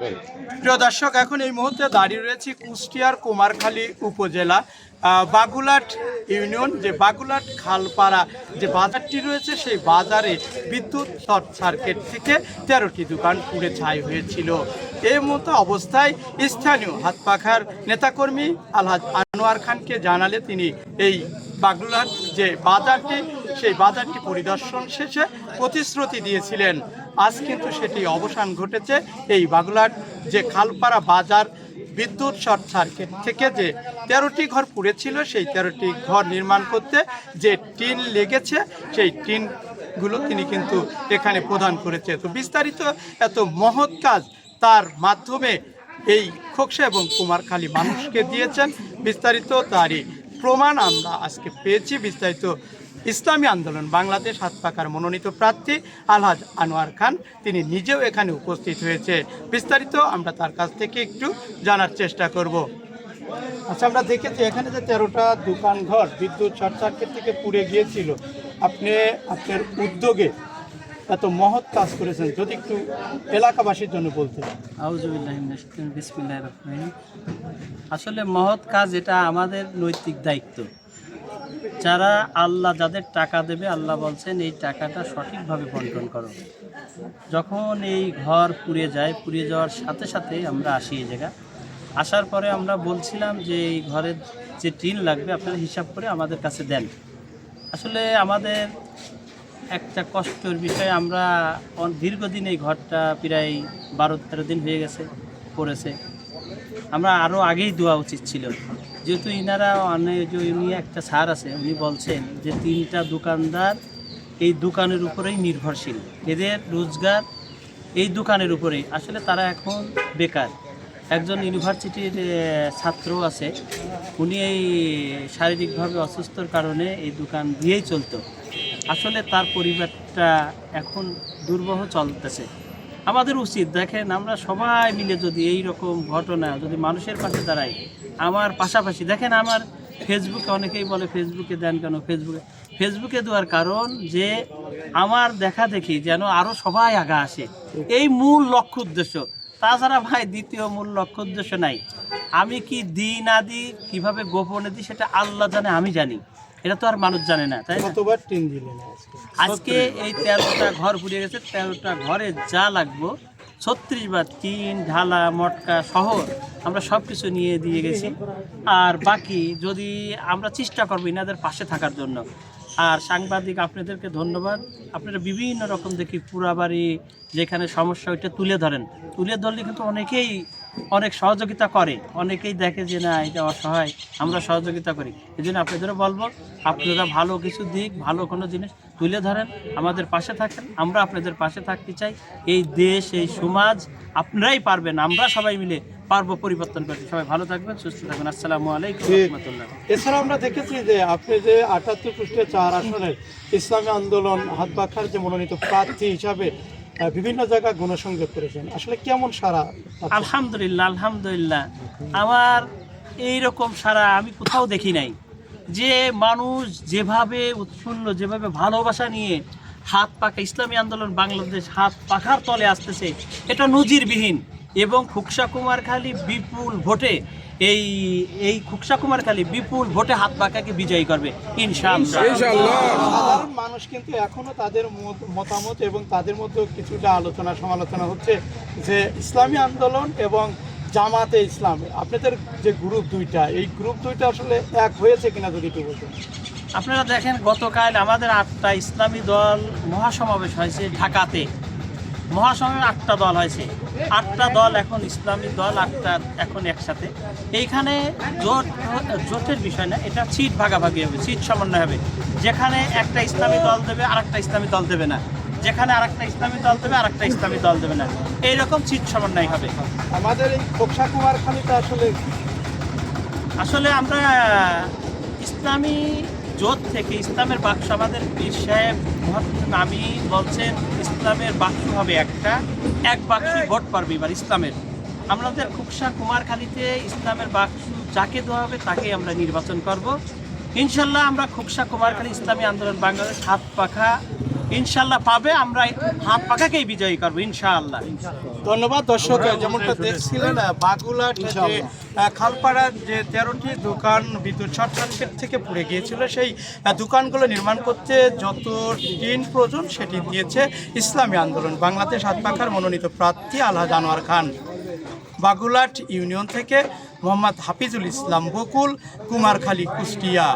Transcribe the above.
প্রিয় দর্শক, এখন এই মুহূর্তে দাঁড়িয়ে রয়েছি কুষ্টিয়ার কুমারখালী উপজেলা বাগুলাট ইউনিয়ন, যে বাগুলাট খালপাড়া যে বাজারটি রয়েছে, সেই বাজারে বিদ্যুৎ শর্ট সার্কিট থেকে তেরোটি দোকান পুড়ে ছাই হয়েছিল। এই মতো অবস্থায় স্থানীয় হাতপাখার নেতাকর্মী আলহাজ আনোয়ার খানকে জানালে তিনি এই বাগুলাট যে বাজারটি, সেই বাজারটি পরিদর্শন শেষে প্রতিশ্রুতি দিয়েছিলেন। আজ কিন্তু সেটি অবসান ঘটেছে। এই বাগুলাট যে খালপাড়া বাজার বিদ্যুৎ শর্ট সার্কিট থেকে যে তেরোটি ঘর পুড়েছিল, সেই তেরোটি ঘর নির্মাণ করতে যে টিন লেগেছে, সেই টিনগুলো তিনি কিন্তু এখানে প্রদান করেছে। তো বিস্তারিত এত মহৎ কাজ তার মাধ্যমে এই খোকসা এবং কুমারখালী মানুষকে দিয়েছেন। বিস্তারিত তারই প্রমাণ আমরা আজকে পেয়েছি। বিস্তারিত ইসলামী আন্দোলন, বাংলাদেশ হাত পাকার মনোনীত প্রার্থী আলহাজ আনোয়ার খান, তিনি নিজেও এখানে উপস্থিত হয়েছে। বিস্তারিত আমরা তার কাছ থেকে একটু জানার চেষ্টা করব। আচ্ছা আমরা দেখেছি এখানে যে তেরোটা দোকান ঘর বিদ্যুৎ শর্ট সার্কিট থেকে পুড়ে গিয়েছিল। আপনি, আপনার উদ্যোগে এত মহৎ কাজ করেছেন। যদি একটু এলাকাবাসীর জন্য বিসমিল্লাহ আসলে মহৎ কাজ এটা আমাদের নৈতিক দায়িত্ব। যারা আল্লাহ যাদের টাকা দেবে, আল্লাহ বলছেন, এই টাকাটা সঠিকভাবে বন্টন করো। যখন এই ঘর পুড়ে যায়, পুড়ে যাওয়ার সাথে সাথে আমরা আসি এই জায়গা। আসার পরে আমরা বলছিলাম যে, এই ঘরের যে টিন লাগবে, আপনারা হিসাব করে আমাদের কাছে দেন। আসলে আমাদের একটা কষ্টের বিষয়, আমরা দীর্ঘদিন এই ঘরটা প্রায় বারো তেরো দিন হয়ে গেছে, পড়েছে। আমরা আরও আগেই দেওয়া উচিত ছিল। যেহেতু ইনারা অনেক উনি একটা স্যার আছে, উনি বলছেন যে তিনটা দোকানদার এই দোকানের উপরেই নির্ভরশীল। এদের রোজগার এই দোকানের উপরেই। আসলে তারা এখন বেকার। একজন ইউনিভার্সিটির ছাত্র আছে। উনি এই শারীরিকভাবে অসুস্থর কারণে এই দোকান দিয়েই চলতো। আসলে তার পরিবারটা এখন দুর্বহ চলতেছে। আমাদের উচিত, দেখেন আমরা সবাই মিলে যদি এই রকম ঘটনা যদি মানুষের পাশে দাঁড়াই, আমার পাশাপাশি, দেখেন আমার ফেসবুকে অনেকেই বলে ফেসবুকে দেন কেন? ফেসবুকে ফেসবুকে দেওয়ার কারণ যে আমার দেখা দেখি যেন আরও সবাই আগা আসে। এই মূল লক্ষ্য উদ্দেশ্য। তাছাড়া ভাই, দ্বিতীয় মূল লক্ষ্য উদ্দেশ্য নাই। আমি কি দিই না দিই কীভাবে গোপনে দিই সেটা আল্লাহ জানে, আমি জানি। এটা তো আর মানুষ জানে না তাই কতবার টিন দিলেন আজকে? এই তেরোটা ঘর পুড়িয়ে গেছে তেরোটা ঘরে যা লাগবো ছত্রিশ বার টিন ঢালা মটকা শহর আমরা সব কিছু নিয়ে দিয়ে গেছি। আর বাকি যদি আমরা চেষ্টা করব ইনাদের পাশে থাকার জন্য। আর সাংবাদিক আপনাদেরকে ধন্যবাদ। আপনারা বিভিন্ন রকম দেখি পুরাবাড়ি যেখানে সমস্যা ওইটা তুলে ধরেন। তুলে ধরলে কিন্তু অনেকেই অনেক সহযোগিতা করে। অনেকেই দেখে যে না এটা অসহায় আমরা সহযোগিতা করি। এই জন্য আপনাদেরও বলব আপনারা ভালো কিছু দিক ভালো কোনো জিনিস তুলে ধরেন আমাদের পাশে থাকেন আমরা আপনাদের পাশে থাকতে চাই। এই দেশ এই সমাজ আপনারাই পারবেন আমরা সবাই মিলে পারব পরিবর্তন করতে। সবাই ভালো থাকবেন সুস্থ থাকবেন। আসসালামু আলাইকুম। রহমতুল্লাহ। এছাড়া আমরা দেখেছি যে আপনি যে আটাত্তর পৃষ্ঠে চার আসনের ইসলামী আন্দোলন হাত পাখার যে মনোনীত প্রার্থী হিসাবে বিভিন্ন জায়গায় গণসংযোগ করেছেন। আসলে কেমন সারা? আলহামদুলিল্লাহ আলহামদুলিল্লাহ। আমার এই রকম সারা আমি কোথাও দেখি নাই। যে মানুষ যেভাবে উৎফুল্ল, যেভাবে ভালোবাসা নিয়ে হাত পাকা ইসলামী আন্দোলন বাংলাদেশ হাত পাখার তলে আসতেছে, এটা নজিরবিহীন। এবং খুকসা কুমারখালী বিপুল ভোটে এই এই খুকসা কুমারখালী বিপুল ভোটে হাত পাকাকে বিজয়ী করবে ইনশাআল্লাহ। মানুষ কিন্তু এখনও তাদের মত- মতামত এবং তাদের মধ্যে কিছুটা আলোচনা সমালোচনা হচ্ছে যে ইসলামী আন্দোলন এবং জামাতে ইসলাম আপনাদের যে গ্রুপ দুইটা এই গ্রুপ দুইটা আসলে এক হয়েছে কিনা যদি একটু বলতেন। আপনারা দেখেন গতকাল আমাদের আটটা ইসলামী দল মহাসমাবেশ হয়েছে ঢাকাতে। মহাসমাবেশ আটটা দল হয়েছে। আটটা দল এখন ইসলামী দল আটটা এখন একসাথে। এইখানে জোট জোটের বিষয় না এটা সিট ভাগাভাগি হবে সিট সমন্বয় হবে। যেখানে একটা ইসলামী দল দেবে আর একটা ইসলামী দল দেবে না। যেখানে আর একটা ইসলামী দল দেবে আর একটা ইসলামী দল দেবে না। এইরকম সিট সমন্বয় হবে। আমাদের এই খোকসা কুমারখালীতে আসলে আসলে আমরা ইসলামী জোট থেকে ইসলামের বাক্স আমাদের পীর সাহেব নামি বলছেন, ইসলামের বাক্স হবে একটা, এক বাক্সই ভোট পারবে এবার ইসলামের। আমাদের খুবসা কুমারখালীতে ইসলামের বাক্স যাকে দেওয়া হবে তাকেই আমরা নির্বাচন করব। ইনশাল্লাহ আমরা খুবসা কুমারখালী ইসলামী আন্দোলন বাংলাদেশ হাত পাখা ইনশাল্লাহ পাবে আমরা হাত পাখাকেই বিজয়ী করব ইনশাআল্লাহ ধন্যবাদ দর্শক যেমনটা দেখছিলেন আহ, বাগুলাট যে খালপাড়ার যে তেরোটি দোকান বিদ্যুৎ শর্ট সার্কিট থেকে পুড়ে গিয়েছিল সেই দোকানগুলো নির্মাণ করতে যত টিন প্রয়োজন সেটি দিয়েছে ইসলামী আন্দোলন বাংলাদেশ হাত পাখার মনোনীত প্রার্থী আলহাজ আনোয়ার খান। বাগুলাট ইউনিয়ন থেকে মোহাম্মদ হাফিজুল ইসলাম বকুল কুমারখালী কুষ্টিয়া।